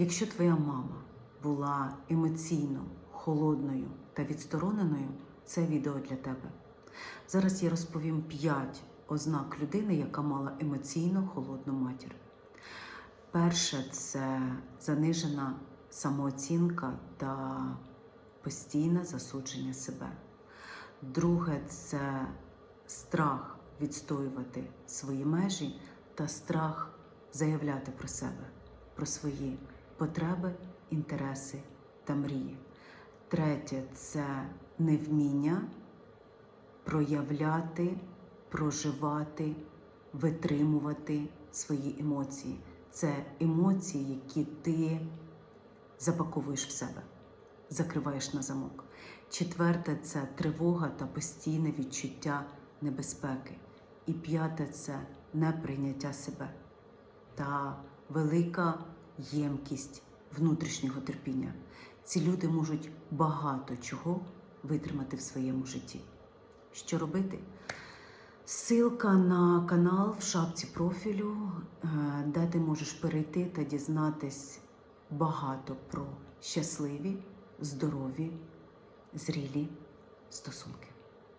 Якщо твоя мама була емоційно холодною та відстороненою, це відео для тебе. Зараз я розповім 5 ознак людини, яка мала емоційно холодну матір. Перше це занижена самооцінка та постійне засудження себе. Друге це страх відстоювати свої межі та страх заявляти про себе, про свої потреби, інтереси та мрії. Третє це невміння проявляти, проживати, витримувати свої емоції. Це емоції, які ти запаковуєш в себе, закриваєш на замок. Четверте це тривога та постійне відчуття небезпеки. І п'яте це неприйняття себе та велика ємкість внутрішнього терпіння. Ці люди можуть багато чого витримати в своєму житті. Що робити? Ссылка на канал в шапці профілю, е, де ти можеш перейти та дізнатись багато про щасливі, здорові, зрілі стосунки.